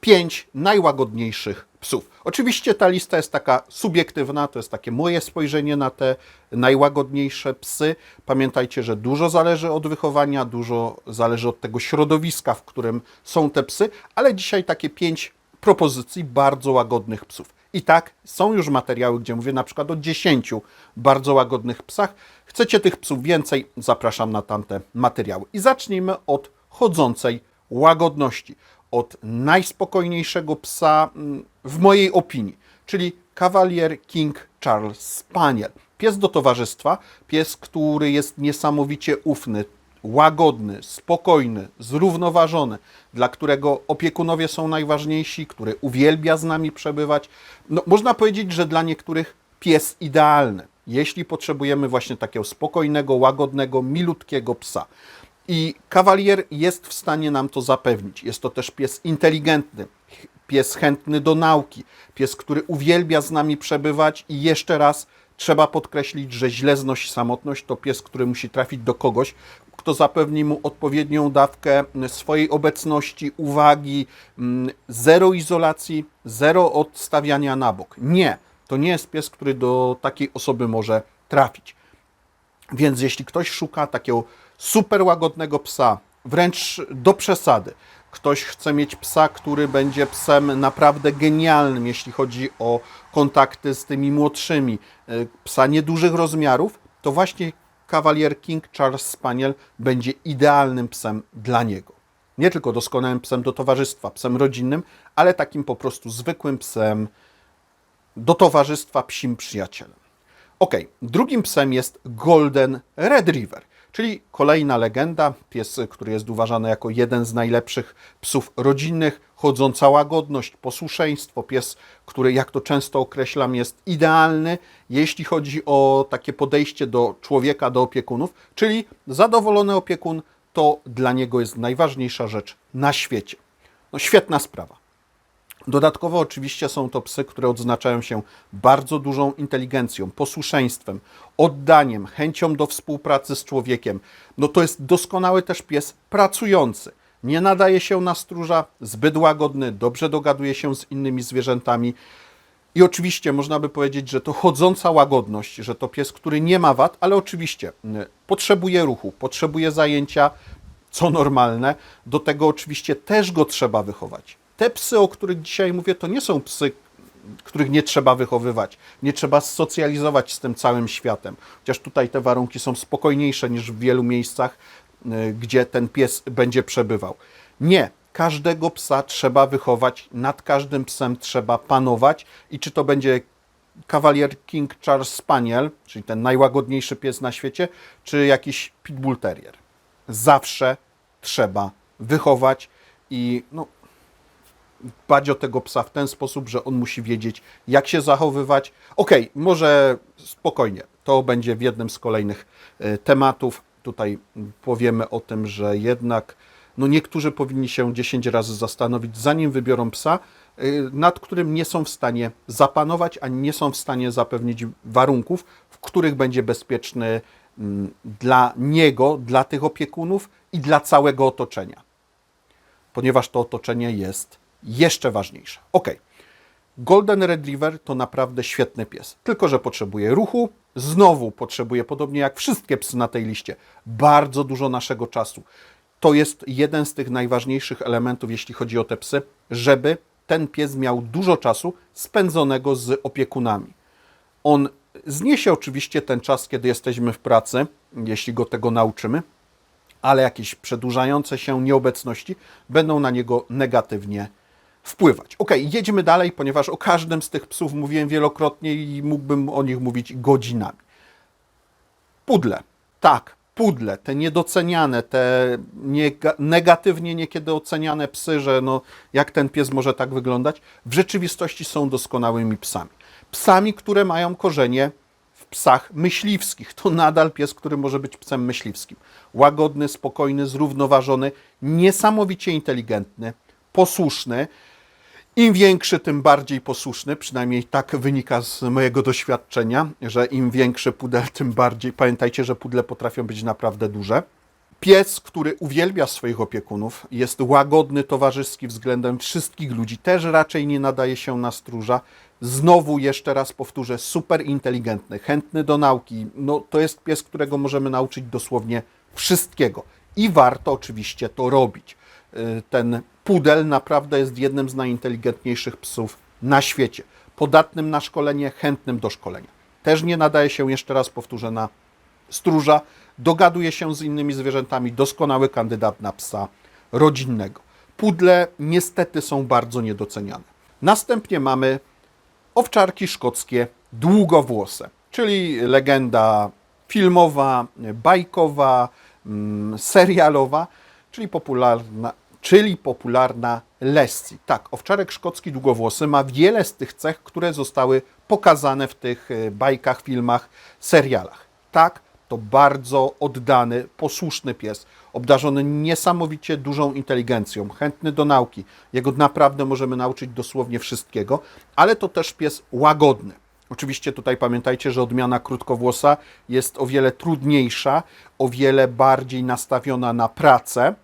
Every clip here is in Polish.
pięć najłagodniejszych psów. Oczywiście ta lista jest taka subiektywna, to jest takie moje spojrzenie na te najłagodniejsze psy. Pamiętajcie, że dużo zależy od wychowania, dużo zależy od tego środowiska, w którym są te psy, ale dzisiaj takie pięć propozycji bardzo łagodnych psów. I tak, są już materiały, gdzie mówię na przykład o 10 bardzo łagodnych psach. Chcecie tych psów więcej? Zapraszam na tamte materiały. I zacznijmy od chodzącej łagodności. Od najspokojniejszego psa mm, w mojej opinii, czyli Cavalier King Charles Spaniel. Pies do towarzystwa, pies, który jest niesamowicie ufny, łagodny, spokojny, zrównoważony, dla którego opiekunowie są najważniejsi, który uwielbia z nami przebywać. No, można powiedzieć, że dla niektórych pies idealny, jeśli potrzebujemy właśnie takiego spokojnego, łagodnego, milutkiego psa. I kawalier jest w stanie nam to zapewnić. Jest to też pies inteligentny, pies chętny do nauki, pies, który uwielbia z nami przebywać i jeszcze raz trzeba podkreślić, że źle znosi samotność. To pies, który musi trafić do kogoś, kto zapewni mu odpowiednią dawkę swojej obecności, uwagi, zero izolacji, zero odstawiania na bok. Nie, to nie jest pies, który do takiej osoby może trafić. Więc jeśli ktoś szuka takiego super łagodnego psa, wręcz do przesady, ktoś chce mieć psa, który będzie psem naprawdę genialnym, jeśli chodzi o kontakty z tymi młodszymi, y, psa niedużych rozmiarów, to właśnie Cavalier King Charles Spaniel będzie idealnym psem dla niego. Nie tylko doskonałym psem do towarzystwa, psem rodzinnym, ale takim po prostu zwykłym psem do towarzystwa, psim przyjacielem. Ok, drugim psem jest Golden Retriever, czyli kolejna legenda, pies, który jest uważany jako jeden z najlepszych psów rodzinnych, chodząca łagodność, posłuszeństwo, pies, który, jak to często określam, jest idealny, jeśli chodzi o takie podejście do człowieka, do opiekunów, czyli zadowolony opiekun to dla niego jest najważniejsza rzecz na świecie. No świetna sprawa. Dodatkowo oczywiście są to psy, które odznaczają się bardzo dużą inteligencją, posłuszeństwem, oddaniem, chęcią do współpracy z człowiekiem. No to jest doskonały też pies pracujący. Nie nadaje się na stróża, zbyt łagodny, dobrze dogaduje się z innymi zwierzętami. I oczywiście można by powiedzieć, że to chodząca łagodność, że to pies, który nie ma wad, ale oczywiście y, potrzebuje ruchu, potrzebuje zajęcia, co normalne. Do tego oczywiście też go trzeba wychować te psy, o których dzisiaj mówię, to nie są psy, których nie trzeba wychowywać, nie trzeba socjalizować z tym całym światem. Chociaż tutaj te warunki są spokojniejsze niż w wielu miejscach, y, gdzie ten pies będzie przebywał. Nie, każdego psa trzeba wychować, nad każdym psem trzeba panować i czy to będzie Cavalier King Charles Spaniel, czyli ten najłagodniejszy pies na świecie, czy jakiś Pitbull Terrier. Zawsze trzeba wychować i no, dbać o tego psa w ten sposób, że on musi wiedzieć, jak się zachowywać. Okej, okay, może spokojnie, to będzie w jednym z kolejnych e, tematów. Tutaj powiemy o tym, że jednak no niektórzy powinni się 10 razy zastanowić, zanim wybiorą psa, e, nad którym nie są w stanie zapanować, ani nie są w stanie zapewnić warunków, w których będzie bezpieczny mm, dla niego, dla tych opiekunów i dla całego otoczenia. Ponieważ to otoczenie jest jeszcze ważniejsza. Ok, Golden Retriever to naprawdę świetny pies, tylko że potrzebuje ruchu, znowu potrzebuje, podobnie jak wszystkie psy na tej liście, bardzo dużo naszego czasu. To jest jeden z tych najważniejszych elementów, jeśli chodzi o te psy, żeby ten pies miał dużo czasu spędzonego z opiekunami. On zniesie oczywiście ten czas, kiedy jesteśmy w pracy, jeśli go tego nauczymy, ale jakieś przedłużające się nieobecności będą na niego negatywnie wpływać. Ok, jedźmy dalej, ponieważ o każdym z tych psów mówiłem wielokrotnie i mógłbym o nich mówić godzinami. Pudle. Tak, pudle, te niedoceniane, te negatywnie niekiedy oceniane psy, że no, jak ten pies może tak wyglądać, w rzeczywistości są doskonałymi psami. Psami, które mają korzenie w psach myśliwskich. To nadal pies, który może być psem myśliwskim. Łagodny, spokojny, zrównoważony, niesamowicie inteligentny, posłuszny, im większy, tym bardziej posłuszny, przynajmniej tak wynika z mojego doświadczenia, że im większy pudel, tym bardziej. Pamiętajcie, że pudle potrafią być naprawdę duże. Pies, który uwielbia swoich opiekunów, jest łagodny, towarzyski względem wszystkich ludzi, też raczej nie nadaje się na stróża. Znowu jeszcze raz powtórzę, super inteligentny, chętny do nauki. No, to jest pies, którego możemy nauczyć dosłownie wszystkiego. I warto oczywiście to robić. Y, Ten pudel naprawdę jest jednym z najinteligentniejszych psów na świecie. Podatnym na szkolenie, chętnym do szkolenia. Też nie nadaje się, jeszcze raz powtórzę, na stróża, dogaduje się z innymi zwierzętami, doskonały kandydat na psa rodzinnego. Pudle niestety są bardzo niedoceniane. Następnie mamy owczarki szkockie długowłose, czyli legenda filmowa, bajkowa, mm, serialowa, czyli popularna, czyli popularna Lassie. Tak, owczarek szkocki długowłosy ma wiele z tych cech, które zostały pokazane w tych e, bajkach, filmach, serialach. Tak, to bardzo oddany, posłuszny pies, obdarzony niesamowicie dużą inteligencją, chętny do nauki. Jego naprawdę możemy nauczyć dosłownie wszystkiego, ale to też pies łagodny. Oczywiście tutaj pamiętajcie, że odmiana krótkowłosa jest o wiele trudniejsza, o wiele bardziej nastawiona na pracę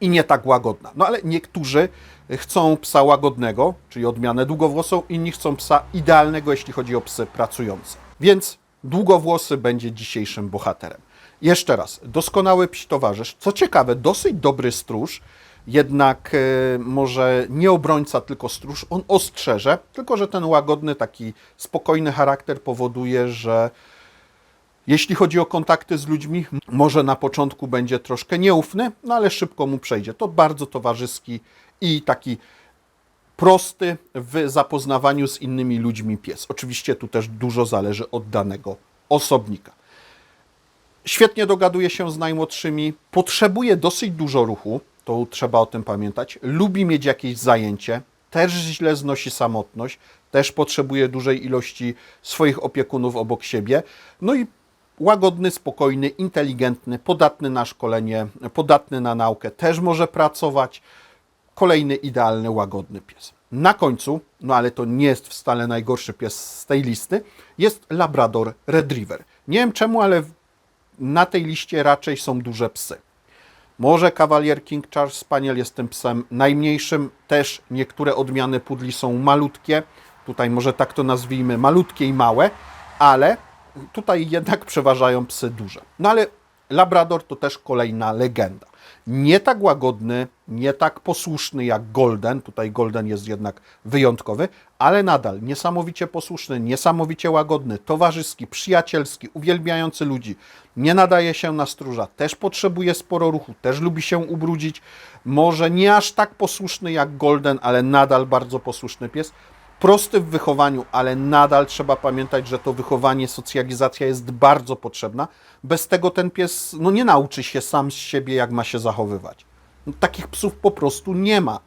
i nie tak łagodna. No ale niektórzy chcą psa łagodnego, czyli odmianę długowłosą, inni chcą psa idealnego, jeśli chodzi o psy pracujące. Więc długowłosy będzie dzisiejszym bohaterem. Jeszcze raz, doskonały psi towarzysz. Co ciekawe, dosyć dobry stróż, jednak e, może nie obrońca, tylko stróż. On ostrzeże, tylko że ten łagodny, taki spokojny charakter powoduje, że jeśli chodzi o kontakty z ludźmi, może na początku będzie troszkę nieufny, no ale szybko mu przejdzie. To bardzo towarzyski i taki prosty w zapoznawaniu z innymi ludźmi pies. Oczywiście tu też dużo zależy od danego osobnika. Świetnie dogaduje się z najmłodszymi, potrzebuje dosyć dużo ruchu, to trzeba o tym pamiętać. Lubi mieć jakieś zajęcie, też źle znosi samotność, też potrzebuje dużej ilości swoich opiekunów obok siebie. No i łagodny, spokojny, inteligentny, podatny na szkolenie, podatny na naukę, też może pracować. Kolejny idealny, łagodny pies. Na końcu, no ale to nie jest wcale najgorszy pies z tej listy, jest Labrador Retriever. Nie wiem czemu, ale na tej liście raczej są duże psy. Może Cavalier King Charles Spaniel jest tym psem najmniejszym. Też niektóre odmiany pudli są malutkie. Tutaj może tak to nazwijmy, malutkie i małe, ale tutaj jednak przeważają psy duże. No ale Labrador to też kolejna legenda. Nie tak łagodny, nie tak posłuszny jak Golden, tutaj Golden jest jednak wyjątkowy, ale nadal niesamowicie posłuszny, niesamowicie łagodny, towarzyski, przyjacielski, uwielbiający ludzi. Nie nadaje się na stróża, też potrzebuje sporo ruchu, też lubi się ubrudzić. Może nie aż tak posłuszny jak Golden, ale nadal bardzo posłuszny pies prosty w wychowaniu, ale nadal trzeba pamiętać, że to wychowanie, socjalizacja jest bardzo potrzebna. Bez tego ten pies no, nie nauczy się sam z siebie, jak ma się zachowywać. No, takich psów po prostu nie ma,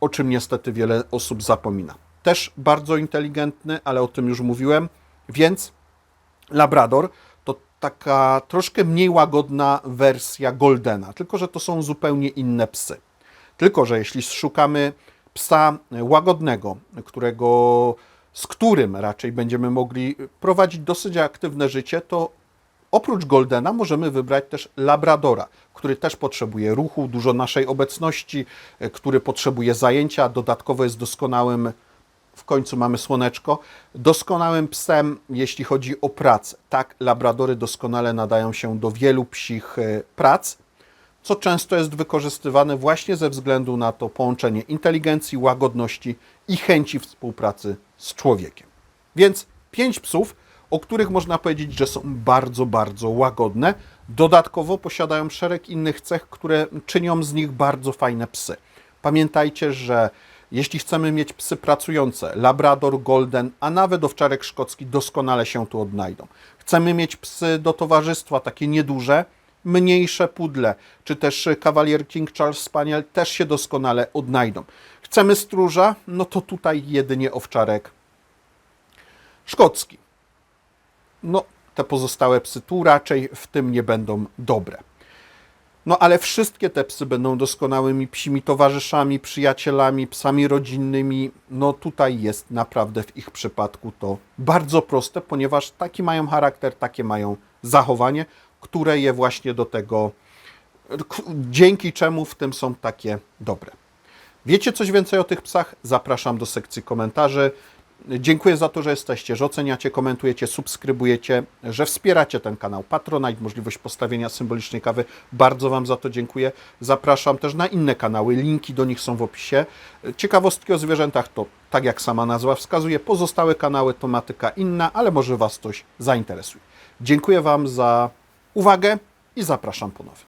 o czym niestety wiele osób zapomina. Też bardzo inteligentny, ale o tym już mówiłem, więc Labrador to taka troszkę mniej łagodna wersja Goldena, tylko że to są zupełnie inne psy. Tylko, że jeśli szukamy psa łagodnego, którego, z którym raczej będziemy mogli prowadzić dosyć aktywne życie, to oprócz Goldena możemy wybrać też Labradora, który też potrzebuje ruchu, dużo naszej obecności, e, który potrzebuje zajęcia, dodatkowo jest doskonałym w końcu mamy słoneczko, doskonałym psem, jeśli chodzi o pracę. Tak, labradory doskonale nadają się do wielu psich e, prac, co często jest wykorzystywane właśnie ze względu na to połączenie inteligencji, łagodności i chęci współpracy z człowiekiem. Więc pięć psów, o których można powiedzieć, że są bardzo, bardzo łagodne. Dodatkowo posiadają szereg innych cech, które czynią z nich bardzo fajne psy. Pamiętajcie, że jeśli chcemy mieć psy pracujące, Labrador, Golden, a nawet owczarek szkocki doskonale się tu odnajdą. Chcemy mieć psy do towarzystwa, takie nieduże, mniejsze pudle, czy też Cavalier King Charles Spaniel też się doskonale odnajdą. Chcemy stróża, no to tutaj jedynie owczarek szkocki. No, te pozostałe psy tu raczej w tym nie będą dobre. No ale wszystkie te psy będą doskonałymi psimi towarzyszami, przyjacielami, psami rodzinnymi. No tutaj jest naprawdę w ich przypadku to bardzo proste, ponieważ taki mają charakter, takie mają zachowanie, które je właśnie do tego dzięki czemu w tym są takie dobre. Wiecie coś więcej o tych psach? Zapraszam do sekcji komentarzy. Dziękuję za to, że jesteście, że oceniacie, komentujecie, subskrybujecie, że wspieracie ten kanał Patronite, możliwość postawienia symbolicznej kawy. Bardzo Wam za to dziękuję. Zapraszam też na inne kanały, linki do nich są w opisie. Ciekawostki o zwierzętach to, tak jak sama nazwa wskazuje, pozostałe kanały, tematyka inna, ale może Was coś zainteresuje. Dziękuję Wam za uwagę i zapraszam ponownie.